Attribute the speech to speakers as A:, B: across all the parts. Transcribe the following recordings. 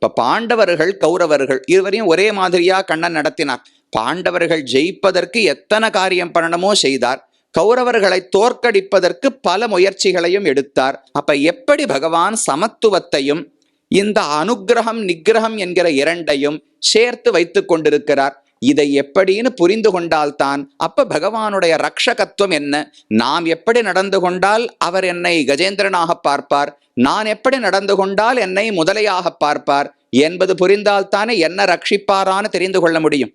A: இப்ப பாண்டவர்கள் கௌரவர்கள் இருவரையும் ஒரே மாதிரியா கண்ணன் நடத்தினார். பாண்டவர்கள் ஜெயிப்பதற்கு எத்தனை காரியம் பண்ணணுமோ செய்தார். கௌரவர்களை தோற்கடிப்பதற்கு பல முயற்சிகளையும் எடுத்தார். அப்ப எப்படி பகவான் சமத்துவத்தையும் இந்த அனுக்கிரகம் நிகிரகம் என்கிற இரண்டையும் சேர்த்து வைத்து கொண்டிருக்கிறார்? இதை எப்படின்னு புரிந்து கொண்டால்தான் அப்ப பகவானுடைய ரக்ஷகத்துவம் என்ன? நாம் எப்படி நடந்து கொண்டால் அவர் என்னை கஜேந்திரனாக பார்ப்பார்? நான் எப்படி நடந்து கொண்டால் என்னை முதலையாக பார்ப்பார்? என்பது புரிந்தால்தானே என்ன ரட்சிப்பாரான்னு தெரிந்து கொள்ள முடியும்.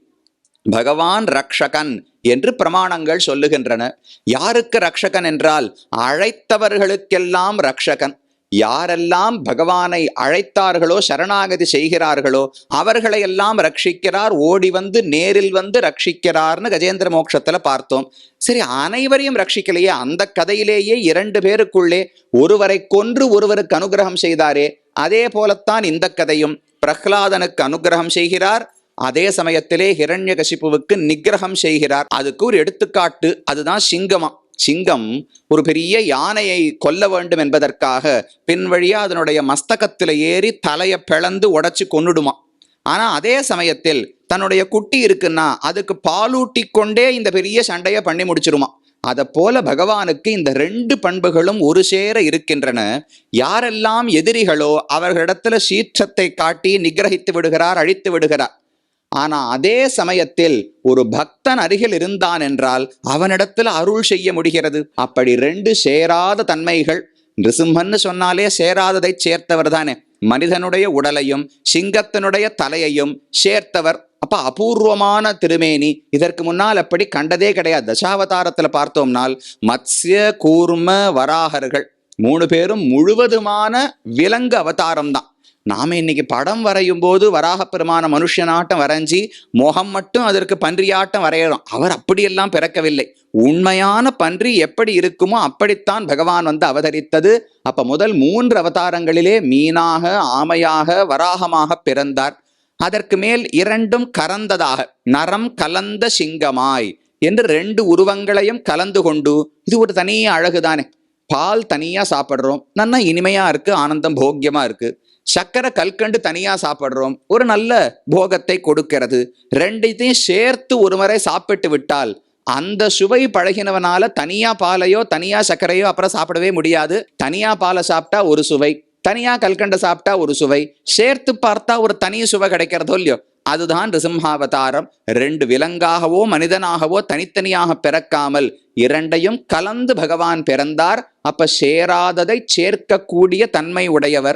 A: பகவான் ரக்ஷகன் என்று பிரமாணங்கள் சொல்லுகின்றன. யாருக்கு ரக்ஷகன் என்றால் அழைத்தவர்களுக்கெல்லாம் ரக்ஷகன். யாரெல்லாம் பகவானை அழைத்தார்களோ சரணாகதி செய்கிறார்களோ அவர்களை எல்லாம் ரட்சிக்கிறார் ஓடி வந்து நேரில் வந்து ரட்சிக்கிறார்னு கஜேந்திர மோட்சத்துல பார்த்தோம். சரி அனைவரையும் ரட்சிக்கலையே அந்த கதையிலேயே இரண்டு பேருக்குள்ளே ஒருவரை கொன்று ஒருவருக்கு அனுகிரகம் செய்தாரே அதே போலத்தான் இந்த கதையும். பிரஹ்லாதனுக்கு அனுகிரகம் செய்கிறார் அதே சமயத்திலே ஹிரண்யகசிப்புவுக்கு நிக்கிரகம் செய்கிறார். அதுக்கு ஒரு எடுத்துக்காட்டு அதுதான் சிங்கமா. சிங்கம் ஒரு பெரிய யானையை கொல்ல வேண்டும் என்பதற்காக பின்வழியா அதனுடைய மஸ்தகத்தில் ஏறி தலையை பிளந்து உடச்சி கொண்டுடுமா ஆனால் அதே சமயத்தில் தன்னுடைய குட்டி இருக்குன்னா அதுக்கு பாலூட்டி கொண்டே இந்த பெரிய சண்டையை பண்ணி முடிச்சிருமா. அதை போல பகவானுக்கு இந்த ரெண்டு பண்புகளும் ஒரு சேர இருக்கின்றன. யாரெல்லாம் எதிரிகளோ அவர்களிடத்துல சீற்றத்தை காட்டி நிகிரகித்து விடுகிறார் அழித்து விடுகிறார். ஆனா அதே சமயத்தில் ஒரு பக்தன் அருகில் இருந்தான் என்றால் அவனிடத்துல அருள் செய்ய முடிகிறது. அப்படி ரெண்டு சேராத தன்மைகள் நிருசிம்மன்னு சொன்னாலே சேராததை சேர்த்தவர் தானே. மனிதனுடைய உடலையும் சிங்கத்தினுடைய தலையையும் சேர்த்தவர். அப்ப அபூர்வமான திருமேனி இதற்கு முன்னால் அப்படி கண்டதே கிடையாது. தசாவதாரத்துல பார்த்தோம்னால் மத்ஸ்ய கூர்ம வராகர்கள் மூணு பேரும் முழுவதுமான விலங்கு அவதாரம் தான். நாம் இன்னைக்கு படம் வரையும் போது வராக பெருமான மனுஷனாட்டம் வரைஞ்சி முகம் மட்டும் அதற்கு பன்றியாட்டம் வரைகிறோம் அவர் அப்படியெல்லாம் பிறக்கவில்லை. உண்மையான பன்றி எப்படி இருக்குமோ அப்படித்தான் பகவான் வந்து அவதரித்தது. அப்ப முதல் மூன்று அவதாரங்களிலே மீனாக ஆமையாக வராகமாக பிறந்தார். அதற்கு மேல் இரண்டும் கறந்ததாக நரம் கலந்த சிங்கமாய் என்று ரெண்டு உருவங்களையும் கலந்து கொண்டு இது ஒரு தனிய அழகுதானே. பால் தனியா சாப்பிட்றோம். நல்லா இனிமையா இருக்கு ஆனந்தம் போக்கியமா இருக்கு. சக்கரை கல்கண்டு தனியா சாப்பிடுறோம். ஒரு நல்ல போகத்தை கொடுக்கிறது. ரெண்டையும் சேர்த்து ஒரு முறை சாப்பிட்டு விட்டால் அந்த சுவை பழகினவனால தனியா பாலையோ தனியா சர்க்கரையோ அப்புறம் சாப்பிடவே முடியாது. தனியா பாலை சாப்பிட்டா ஒரு சுவை தனியா கல்கண்டை சாப்பிட்டா ஒரு சுவை சேர்த்து பார்த்தா ஒரு தனி சுவை கிடைக்கிறதோ இல்லையோ அதுதான் ரிசிம்ஹாவதாரம். ரெண்டு விலங்காகவோ மனிதனாகவோ தனித்தனியாக பிறக்காமல் இரண்டையும் கலந்து பகவான் பிறந்தார். அப்ப சேராததை சேர்க்கக்கூடிய தன்மை உடையவர்.